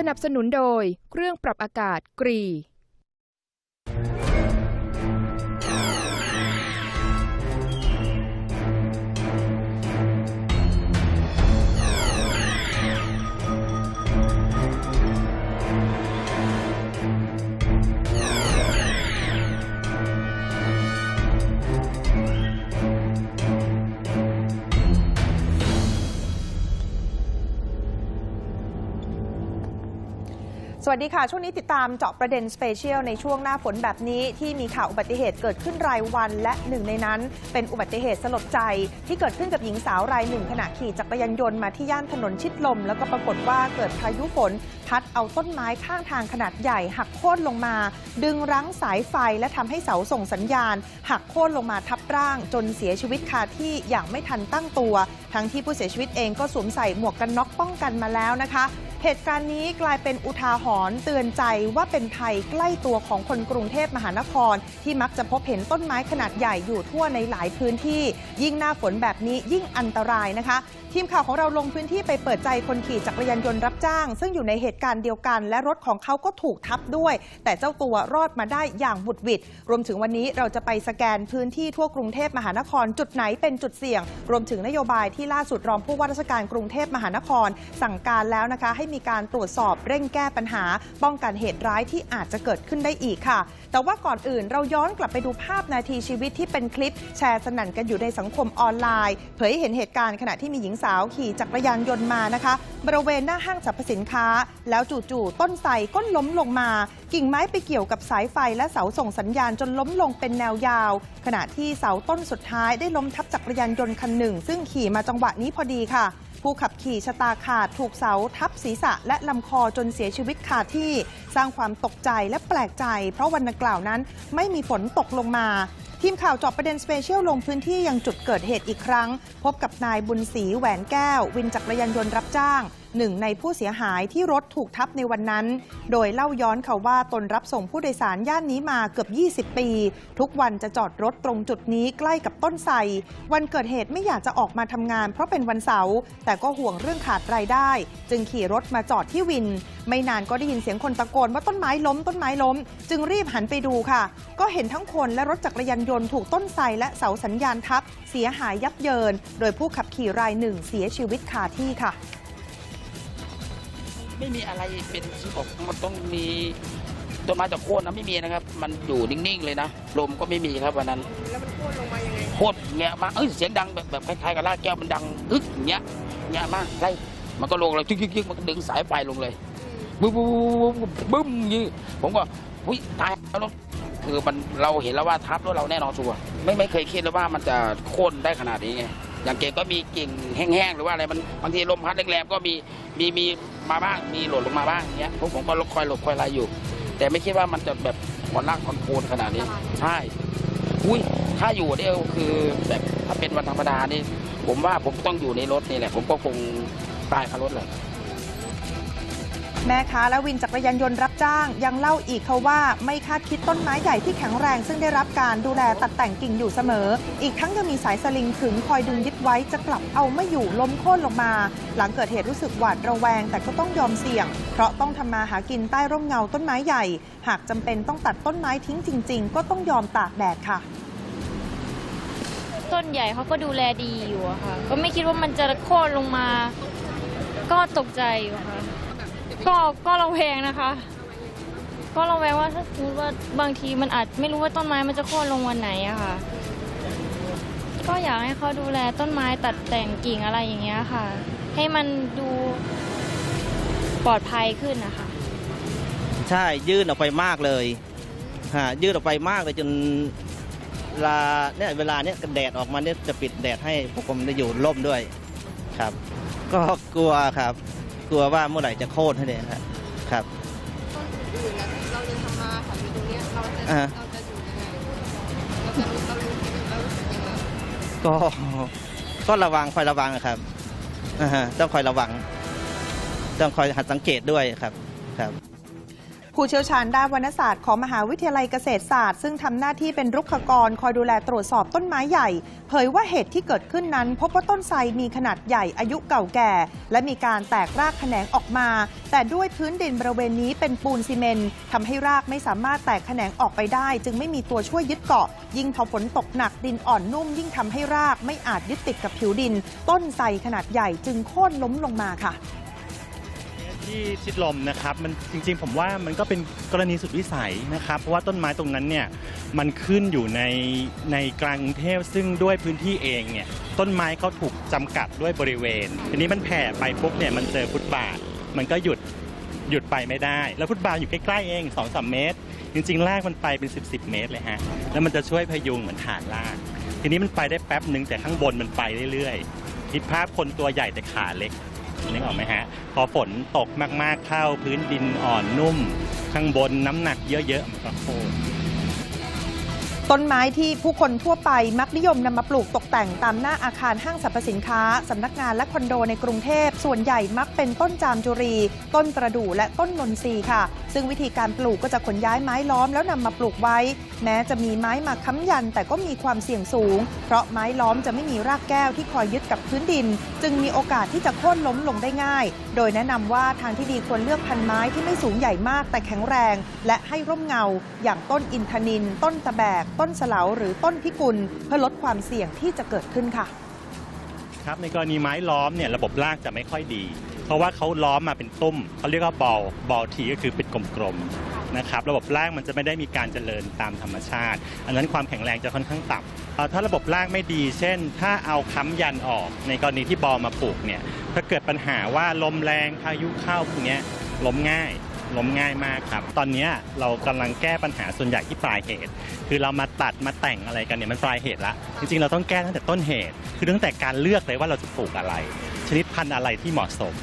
สนับสนุนโดย เครื่องปรับอากาศกรี สวัสดีค่ะ ช่วงนี้ติดตามเจาะประเด็นสเปเชียลในช่วงหน้าฝนแบบนี้ที่มีข่าวอุบัติเหตุเกิดขึ้นรายวัน และหนึ่งในนั้น เป็นอุบัติเหตุสลดใจ ที่เกิดขึ้นกับหญิงสาวรายหนึ่งขณะขี่จักรยานยนต์มาที่ย่านถนนชิดลม แล้วก็ปรากฏว่าเกิดพายุฝน พัดเอาต้นไม้ข้างทางขนาดใหญ่ หักโค่นลงมา ดึงรั้งสายไฟและทำให้เสาส่งสัญญาณ หักโค่นลงมาทับร่าง จนเสียชีวิตคาที่อย่างไม่ทันตั้งตัว ทั้งที่ผู้เสียชีวิตเองก็สวมใส่หมวกกันน็อกป้องกันมาแล้วนะคะ เหตุการณ์นี้กลายเป็นอุทาหรณ์เตือนใจว่าเป็นภัยใกล้ตัวของคนกรุงเทพมหานคร ที่มักจะพบเห็นต้นไม้ขนาดใหญ่อยู่ทั่วในหลายพื้นที่ ยิ่งหน้าฝนแบบนี้ยิ่งอันตรายนะคะ ทีมข่าวของเราลงพื้นที่ไปเปิดใจคนขี่จักรยานยนต์รับจ้าง ซึ่งอยู่ในเหตุการณ์เดียวกัน และรถของเขาก็ถูกทับด้วย แต่เจ้าตัวรอดมาได้อย่างบุดหวิดรวมถึงวันนี้เราจะไปสแกนพื้นที่ทั่วกรุงเทพมหานคร จุดไหนเป็นจุดเสี่ยง รวมถึงนโยบายที่ล่าสุดรองผู้ว่าราชการกรุงเทพมหานคร สั่งการแล้วนะคะ ให้มีการตรวจสอบเร่งแก้ปัญหา ป้องกันเหตุร้ายที่อาจจะเกิดขึ้นได้อีกค่ะ แต่ว่าก่อนอื่นเราย้อนกลับไปดูภาพนาทีชีวิตที่เป็นคลิป แชร์สนั่นกันอยู่ในสังคมออนไลน์ เผยเห็นเหตุการณ์ขณะที่มีหญิงสาวขี่จักรยานยนต์มานะคะ บริเวณหน้าห้างสรรพสินค้า แล้วจู่ๆต้นไทรก็ล้มลงมา กิ่งไม้ไปเกี่ยวกับสายไฟและเสาส่งสัญญาณจนล้มลงเป็นแนวยาว ขณะที่เสาต้นสุดท้ายได้ล้มทับจักรยานยนต์คันหนึ่ง ซึ่งขี่มาจังหวะนี้พอดีค่ะผู้ขับขี่ชะตาขาดถูกเสาทับศีรษะและลำคอจนเสียชีวิตคาที่ สร้างความตกใจและแปลกใจ เพราะวันดังกล่าวนั้นไม่มีฝนตกลงมา ทีมข่าวจอบประเด็นสเปเชียลลงพื้นที่ยังจุดเกิดเหตุอีกครั้ง พบกับนายบุญศรีแหวนแก้ว วินจักรยานยนต์รับจ้าง หนึ่งในผู้เสียหายที่รถถูกทับในวันนั้น โดยเล่าย้อนเขาว่าตนรับส่งผู้โดยสารย่านนี้มาเกือบ 20 ปี ทุกวันจะจอดรถตรงจุดนี้ใกล้กับต้นไทรวันเกิดเหตุไม่อยากจะออกมาทำงาน เพราะเป็นวันเสาร์แต่ก็ห่วงเรื่องขาดรายได้ จึงขี่รถมาจอดที่วิน ไม่นานก็ได้ยินเสียงคนตะโกนว่าต้นไม้ล้มต้นไม้ล้ม จึงรีบหันไปดูค่ะ ก็เห็นทั้งคนและรถจักรยานยนต์ถูกต้นไทรและเสาสัญญาณทับ เสียหายยับเยิน โดยผู้ขับขี่รายหนึ่งเสียชีวิตคาที่ค่ะ ไม่มีอะไรเป็นบอกมันต้องมีต้นไม้ตะโค่นนะไม่มีนะครับ มันอยู่นิ่งๆเลยนะลมก็ไม่มีครับวันนั้นแล้วมันโค่นลงมายังไงโคตรแงะมากเอ้ยเสียงดังแบบแบบคล้ายๆกับลากแก้วมันดังอึกอย่างเงี้ยแงะมากใช่มันก็ลงเลยยึกยึกๆๆมันก็ดึงสายไฟลงเลยบึ้มบึ้มบึ้มบึ้มบึ้มอย่างงี้ผมก็วิตายแล้วเนอะคือมันเราเห็นแล้วว่าทับแล้วเราแน่นอนชัวร์ไม่ไม่เคยคิดเลยว่ามันจะโค่นได้ขนาดนี้ไง อย่างเก่งก็มีกิ่งแห้งๆหรือว่าอะไรมันบางทีลมพัดแรงๆก็มีมีมีมาบ้างมีหล่นลงมาบ้างอย่างเงี้ยพวกผมก็คอยหลบคอยอะไรอยู่ แต่ไม่คิดว่ามันจะแบบคอนลากคอนโคนขนาดนี้ ใช่อุ้ยถ้าอยู่เนี่ยคือแบบถ้าเป็นวันธรรมดานี่ ผมว่าผมต้องอยู่ในรถนี่แหละ ผมก็คงตายคารถเลย แม่ค้าและวินจักรยานยนต์รับจ้าง ยังเล่าอีกเขาว่าไม่คาดคิดต้นไม้ใหญ่ที่แข็งแรง ซึ่งได้รับการดูแลตัดแต่งกิ่งอยู่เสมอ อีกทั้งยังมีสายสลิงขึงคอยดึงยึดไว้จะกลับเอาไม่อยู่ล้มโค่นลงมา หลังเกิดเหตุรู้สึกหวาดระแวง แต่ก็ต้องยอมเสี่ยง เพราะต้องทำมาหากินใต้ร่มเงาต้นไม้ใหญ่ หากจำเป็นต้องตัดต้นไม้ทิ้งจริง ๆ ก็ต้องยอมตากแดดค่ะต้นใหญ่เขาก็ดูแลดีอยู่ค่ะ ก็ไม่คิดว่ามันจะโค่นลงมา ก็ตกใจอยู่ค่ะ ก็ก็ระแวงนะคะ ก็ระแวงว่าถ้าสมมติว่าบางทีมันอาจไม่รู้ว่าต้นไม้มันจะโค่นลงวันไหนอะค่ะ ก็อยากให้เขาดูแลต้นไม้ตัดแต่งกิ่งอะไรอย่างเงี้ยค่ะ ให้มันดูปลอดภัยขึ้นนะคะ ใช่ยื่นออกไปมากเลยฮะยื่นออกไปมากเลยจนเวลาเนี่ยเวลาเนี่ยแดดออกมาเนี่ยจะปิดแดดให้พวกผมได้อยู่ร่มด้วยครับ ก็กลัวครับ กลัวว่าเมื่อไหร่จะโค่นให้เนี่ยครับครับต้นอื่นๆแล้วเราจะทำมาค่ะอยู่ตรงเนี้ยเราจะอ่า เราจะอยู่ยังไงเราจะรู้เรารู้เรารู้สึกยังไงก็ก็ระวังคอยระวังอะครับอ่าฮะต้องคอยระวัง ต้องคอยหัดสังเกตด้วยครับครับ ผู้เชี่ยวชาญด้านวรรณศาสตร์ของมหาวิทยาลัยเกษตรศาสตร์ ซึ่งทำหน้าที่เป็นรุกขกรคอยดูแลตรวจสอบต้นไม้ใหญ่ เผยว่าเหตุที่เกิดขึ้นนั้น พบว่าต้นไทรมีขนาดใหญ่อายุเก่าแก่ และมีการแตกรากแขนงออกมา แต่ด้วยพื้นดินบริเวณนี้เป็นปูนซีเมนต์ทำให้รากไม่สามารถแตกแขนงออกไปได้ จึงไม่มีตัวช่วยยึดเกาะ ยิ่งพอฝนตกหนักดินอ่อนนุ่ม ยิ่งทำให้รากไม่อาจยึดติดกับผิวดิน ต้นไทรขนาดใหญ่จึงโค่นล้มลงมาค่ะ ที่ชิดลมนะครับมันจริงๆ ผมว่ามันก็เป็นกรณีสุดวิสัยนะครับ เพราะว่าต้นไม้ตรงนั้นเนี่ยมันขึ้นอยู่ในในกลางกรุงเทพซึ่งด้วยพื้นที่เองเนี่ยต้นไม้เขาถูกจำกัดด้วยบริเวณ ทีนี้มันแผ่ไปปุ๊บเนี่ยมันเจอฟุตบาท มันก็หยุดหยุดไปไม่ได้ แล้วฟุตบาทอยู่ใกล้ๆเอง2อสเมตร จริงๆลากมันไปเป็น 10บๆเมตรเลยฮะแล้วมันจะช่วยพยุงเหมือนฐานลาก ทีนี้มันไปได้แป๊บหนึ่งแต่ข้างบนมันไปเรื่อยๆคิดภาพคนตัวใหญ่แต่ขาเล็ก นึกออกไหมฮะ พอฝนตกมากๆเข้าพื้นดินอ่อนนุ่ม ข้างบนน้ำหนักเยอะๆมันก็โค่น ต้นไม้ที่ผู้คนทั่วไปมักนิยมนำมาปลูกตกแต่งตามหน้าอาคารห้างสรรพสินค้าสำนักงานและคอนโดในกรุงเทพ ส่วนใหญ่มักเป็นต้นจามจุรี ต้นประดู่และต้นนนทรีค่ะ ซึ่งวิธีการปลูกก็จะขนย้ายไม้ล้อมแล้วนำมาปลูกไว้ แม้จะมีไม้มาค้ำยันแต่ก็มีความเสี่ยงสูง เพราะไม้ล้อมจะไม่มีรากแก้วที่คอยยึดกับพื้นดิน จึงมีโอกาสที่จะโค่นล้มลงได้ง่าย โดยแนะนำว่าทางที่ดีควรเลือกพันไม้ที่ไม่สูงใหญ่มากแต่แข็งแรง และให้ร่มเงา อย่างต้นอินทนินต้นตะแบกต้นเสลาหรือต้นพิกุล เพื่อลดความเสี่ยงที่จะเกิดขึ้นค่ะ ครับในกรณีไม้ล้อมเนี่ยระบบรากจะไม่ค่อยดี เพราะว่าเขาล้อมมาเป็นตุ้มเขาเรียกว่าบอลบอลทีก็คือเป็นกลมๆนะครับระบบรากมันจะไม่ได้มีการเจริญตามธรรมชาติ อันนั้นความแข็งแรงจะค่อนข้างต่ำถ้าระบบรากไม่ดี เช่น ถ้าเอาค้ำยันออก ในกรณีที่บอลมาปลูกเนี่ยถ้าเกิดปัญหาว่าลมแรงพายุเข้าพวกนี้ล้มง่าย ล้มง่ายมากครับ ตอนนี้เรากำลังแก้ปัญหาส่วนใหญ่ที่ปลายเหตุ คือเรามาตัดมาแต่งอะไรกันเนี่ยมันปลายเหตุละ จริงๆ เราต้องแก้ตั้งแต่ต้นเหตุ คือตั้งแต่การเลือกเลยว่าเราจะปลูกอะไร ชนิดพันธุ์อะไรที่เหมาะสม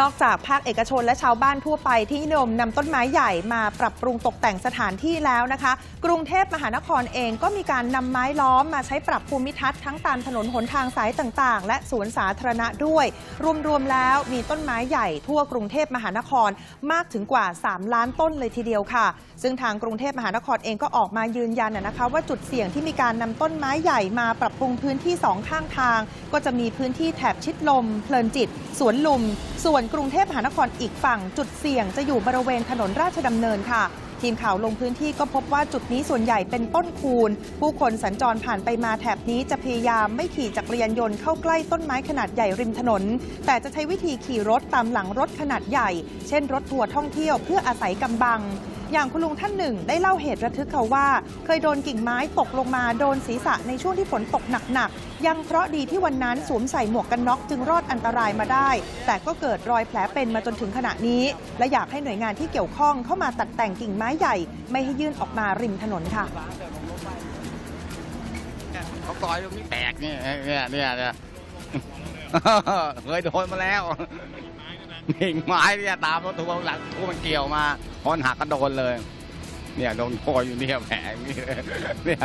นอกจากภาคเอกชนและชาวบ้านทั่วไปที่นิยมนำต้นไม้ใหญ่มาปรับปรุงตกแต่งสถานที่แล้วนะคะ กรุงเทพมหานครเองก็มีการนำไม้ล้อมมาใช้ปรับภูมิทัศน์ทั้งตามถนนหนทางสายต่างๆ และสวนสาธารณะด้วย รวมๆแล้วมีต้นไม้ใหญ่ทั่วกรุงเทพมหานครมากถึงกว่า 3 ล้านต้นเลยทีเดียวค่ะ ซึ่งทางกรุงเทพมหานครเองก็ออกมายืนยันนะคะว่าจุดเสี่ยงที่มีการนำต้นไม้ใหญ่มาปรับปรุงพื้นที่สองข้างทาง ก็จะมีพื้นที่แถบชิดลม เพลินจิต สวนลุมส่วนกรุงเทพมหานครอีกฝั่ง จุดเสี่ยงจะอยู่บริเวณถนนราชดำเนินค่ะ ทีมข่าวลงพื้นที่ก็พบว่าจุดนี้ส่วนใหญ่เป็นต้นคูนผู้คนสัญจรผ่านไปมาแถบนี้จะพยายามไม่ขี่จักรยานยนต์เข้าใกล้ต้นไม้ขนาดใหญ่ริมถนน แต่จะใช้วิธีขี่รถตามหลังรถขนาดใหญ่ เช่น รถทัวร์ท่องเที่ยวเพื่ออาศัยกำบังอย่างคุณลุงท่านหนึ่งได้เล่าเหตุระทึกเขาว่า เคยโดนกิ่งไม้ตกลงมาโดนศีรษะในช่วงที่ฝนตกหนักยังเคราะห์ดีที่วันนั้นสวมใส่หมวกกันน็อกจึงรอดอันตรายมาได้ แต่ก็เกิดรอยแผลเป็นมาจนถึงขณะนี้ และอยากให้หน่วยงานที่เกี่ยวข้องเข้ามาตัดแต่งกิ่งไม้ใหญ่ ไม่ให้ยื่นออกมาริมถนนค่ะเขาต่อยตรงนี้แตกเนี่ยเนี่ยเนี่ยเนี่ยเคยโดนมาแล้วกิ่งไม้เนี่ยตามรถทัวร์หลังทัวร์มันเกี่ยวมาพอนหักก็โดนเลย เนี่ยโดนคออยู่เนี่ยแผลอย่างนี่เนี่ย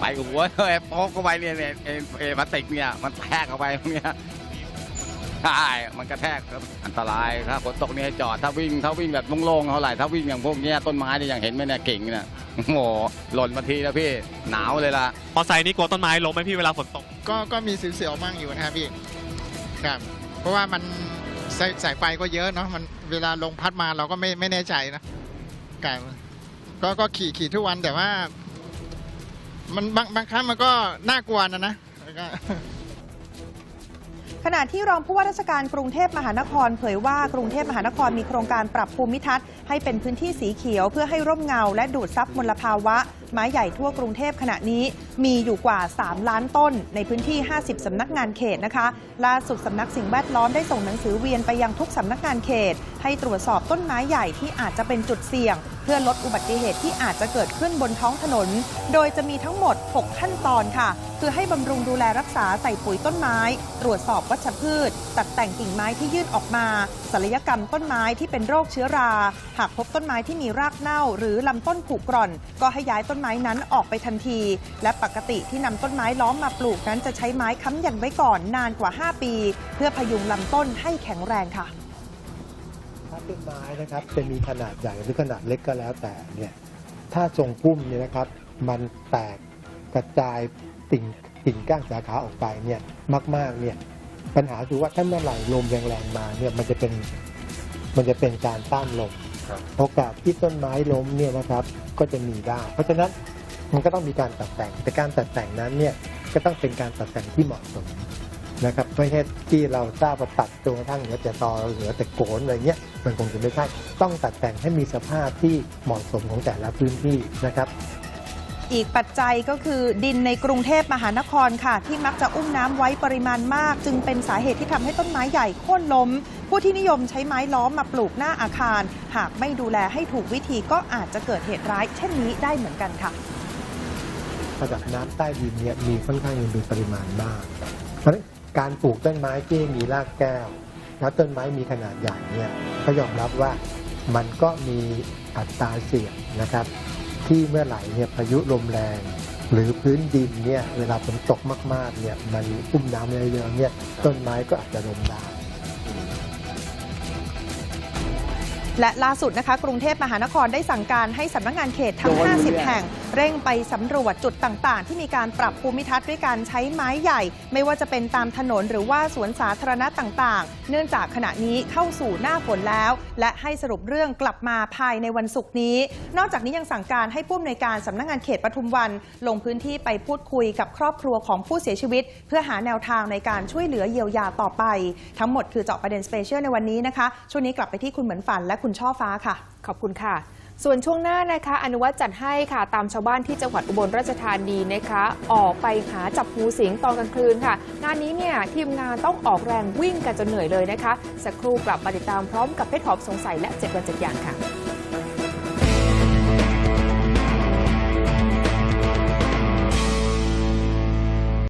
ไปหัวเลยโป๊กเข้าไปเนี่ยเนี่ยเอเอพลาสติกเนี่ยมันแทกเข้าไปตรงเนี่ยใช่มันกระแทกครับอันตรายถ้าฝนตกเนี่ยให้จอดถ้าวิ่งถ้าวิ่งแบบโล่งๆเท่าไหร่ถ้าวิ่งอย่างพวกเนี้ยต้นไม้เนี่ยอย่างเห็นไหมเนี่ยกิ่งเนี่ยโอ้โหหล่นมาทีนะพี่หนาวเลยล่ะมอไซค์นี่กลัวต้นไม้ล้มไหมพี่เวลาฝนตกก็ก็มีเสียวๆมั่งอยู่นะครับพี่ครับเพราะว่ามัน สายสายไฟก็เยอะเนาะมันเวลาลงพัดมาเราก็ไม่ไม่แน่ใจนะไก็ก็ขี่ขี่ทุกวันแต่ว่า มันบางบางครั้งมันก็น่ากลัวนะนะ ขณะที่รองผู้ว่าราชการกรุงเทพมหานคร เผยว่ากรุงเทพมหานครมีโครงการปรับภูมิทัศน์ให้เป็นพื้นที่สีเขียวเพื่อให้ร่มเงา และดูดซับมลภาวะ ไม้ใหญ่ทั่วกรุงเทพขณะนี้มีอยู่กว่า 3 ล้านต้น ในพื้นที่ 50 สำนักงานเขตนะคะ ล่าสุดสำนักสิ่งแวดล้อมได้ส่งหนังสือเวียนไปยังทุกสำนักงานเขต ให้ตรวจสอบต้นไม้ใหญ่ที่อาจจะเป็นจุดเสี่ยงเพื่อลดอุบัติเหตุที่อาจจะเกิดขึ้นบนท้องถนน โดยจะมีทั้งหมด 6 ขั้นตอนค่ะ คือให้บำรุงดูแลรักษาใส่ปุ๋ยต้นไม้ ตรวจสอบวัชพืช ตัดแต่งกิ่งไม้ที่ยื่นออกมาศัลยกรรมต้นไม้ที่เป็นโรคเชื้อรา หากพบต้นไม้ที่มีรากเน่า หรือลำต้นผุกร่อน ก็ให้ย้ายต้นไม้นั้นออกไปทันที และปกติที่นำต้นไม้ล้อมมาปลูกนั้นจะใช้ไม้ค้ำยันไว้ก่อนนานกว่า 5 ปี เพื่อพยุงลำต้นให้แข็งแรงค่ะ ต้นไม้นะครับจะมีขนาดใหญ่หรือขนาดเล็กก็แล้วแต่เนี่ยถ้าทรงพุ่มเนี่ยนะครับ มันแตกกระจายติ่งกิ่งก้านสาขาออกไปเนี่ยมาก ๆเนี่ยปัญหาคือว่าถ้าเมื่อไหร่ลมแรงๆมาเนี่ยมันจะเป็นมันจะเป็นการต้านลมโอกาสที่ต้นไม้ล้มเนี่ยนะครับก็จะมีได้ เพราะฉะนั้นมันก็ต้องมีการตัดแต่งแต่การตัดแต่งนั้นเนี่ยก็ต้องเป็นการตัดแต่งที่เหมาะสม นะครับไม่ใช่ที่เราทราบว่าตัดจนกระทั่งเหลือแต่ตอเหลือแต่โกนอะไรเงี้ยมันคงจะไม่ใช่ต้องตัดแต่งให้มีสภาพที่เหมาะสมของแต่ละพื้นที่นะครับอีกปัจจัยก็คือดินในกรุงเทพมหานครค่ะ ที่มักจะอุ้มน้ำไว้ปริมาณมาก จึงเป็นสาเหตุที่ทำให้ต้นไม้ใหญ่โค่นล้ม ผู้ที่นิยมใช้ไม้ล้อมมาปลูกหน้าอาคาร หากไม่ดูแลให้ถูกวิธีก็อาจจะเกิดเหตุร้าย เช่นนี้ได้เหมือนกันค่ะระดับน้ำใต้ดินเนี่ยมีค่อนข้างมีปริมาณมากเพราะฉะนั้น การปลูกต้นไม้ที่มีรากแก้ว แล้วต้นไม้มีขนาดใหญ่เนี่ยก็ยอมรับว่ามันก็มีอัตราเสี่ยงนะครับ ที่เมื่อไหร่เนี่ยพายุลมแรง หรือพื้นดินเนี่ยเวลาฝนตกมากๆเนี่ยมันอุ้มน้ำเยอะๆเนี่ยต้นไม้ก็อาจจะล้มได้ และล่าสุดนะคะกรุงเทพมหานครได้สั่งการให้สำนักงานเขตทั้ง 50 แห่ง เร่งไปสำรวจจุดต่างๆ ที่มีการปรับภูมิทัศน์ด้วยการใช้ไม้ใหญ่ ไม่ว่าจะเป็นตามถนนหรือว่าสวนสาธารณะต่างๆ เนื่องจากขณะนี้เข้าสู่หน้าฝนแล้ว และให้สรุปเรื่องกลับมาภายในวันศุกร์นี้ นอกจากนี้ยังสั่งการให้ผู้อำนวยการสำนักงานเขตปทุมวัน ลงพื้นที่ไปพูดคุยกับครอบครัวของผู้เสียชีวิต เพื่อหาแนวทางในการช่วยเหลือเยียวยาต่อไป ทั้งหมดคือเจาะประเด็นสเปเชียลในวันนี้นะคะช่วงนี้กลับไปที่คุณเหมือนฝันและคุณช่อฟ้าค่ะ ขอบคุณค่ะ ส่วนช่วงหน้านะคะอนุวัตจัดให้ค่ะตามชาวบ้านที่จังหวัดอุบลราชธานีนะคะ ออกไปหาจับงูสิงตอนกลางคืนค่ะ งานนี้เนี่ยทีมงานต้องออกแรงวิ่งกันจนเหนื่อยเลยนะคะ สักครู่กลับมาติดตามพร้อมกับเพชรหอมสงสัยและเจ็ดวัน7อย่างค่ะ